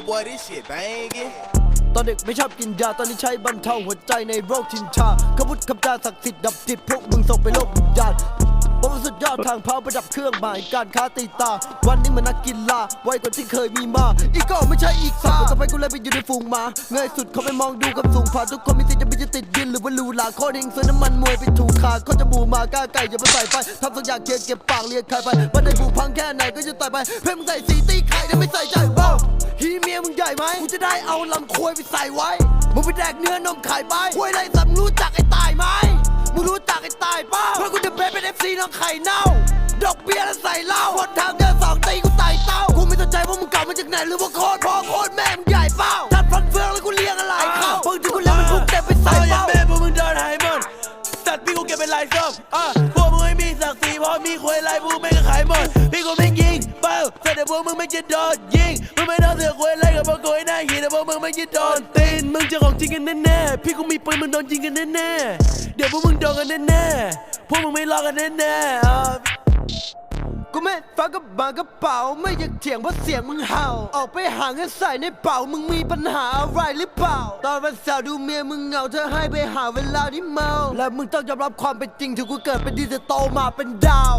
boy, this shit banging. ตอนเด็กไม่ชอบกินยา ตอนนี้ใช้บรรเทาหัวใจในโรคชินชาขบุตคำจาศักดิ์สิทธิ์ดับจิตพวกมึงส่งไปโลกวิญญาณผมสุดยอดทางเผาประดับเครื่องหมายการค้าตีตา วันนี้มันนักกินลาไวกว่าที่เคยมีมา อีกก็ไม่ใช่อีกสาต่อไปกูเลยไปอยู่ในฝูงหมา เงยสุดเขาไม่มองดูกับสูงผ่านทุกคนมีสิทธิ์จะมีจะติดดิ หรือว่าลูลาโคตรเฮงซื้อน้ำมันมวยไปถูกขาเขาจะบูมาก้าไก่อย่าไปใส่ไปทำสักอย่างเคลียร์เก็บปากเรียกใครไปวันใดผูพังแค่ไหนก็จะต่อยไปเพื่อมึงใส่สีตีไข่แต่ไม่ใส่ใจบ้าฮีเมียมึงใหญ่ไหมกูจะได้เอาลำควยไปใส่ไว้มึงไปแดกเนื้อนมไข่ใบควยไรสัตว์มึงรู้จักไอ้ตายไหมมึงรู้จักไอ้ตายเปล่าเพราะกูจะเป็นเป็นเอฟซีน้องไข่เน่าดอกเบี้ยแล้วใส่เหล้าคนทางเดินสองตีกูไต่เต้ากูไม่สนใจว่ามึงเก่ามาจากไหนหรือว่าโคตรพ่อโคตรแม่มึงใหญ่เปล่า อะพวกมึงไม่มีศักดิ์ศรีเพราะมีควยลายพวกแม่งก็ขายหมด พี่กูไม่งยิงเป้าแต่เดี๋ยวพวกมึงไม่จะโดนยิง มึงไม่ต้องเสือกควยไรกับพวกกูให้หน้าหีแต่พวกมึงไม่จะโดนตีนมึงจะของจริงกันแน่ๆ พี่กูมีปืนมึงโดนยิงกันแน่ๆ เดี๋ยวพวกมึงโดนกันแน่ๆ พวกมึงไม่รอกันแน่ๆอะ กูไม่ฟังกับบางกระเป๋า ไม่อยากเถียงเพราะเสียงมึงเห่า ออกไปหาเงินใส่ในเป๋ามึงมีปัญหาอะไรหรือเปล่า ตอนวันเสาร์ดูเมียมึงเหงาเธอให้ไปหาเวลาที่เมา และมึงต้องยอมรับความเป็นจริงถึงกูเกิดเป็นดีจะโตมาเป็นดาว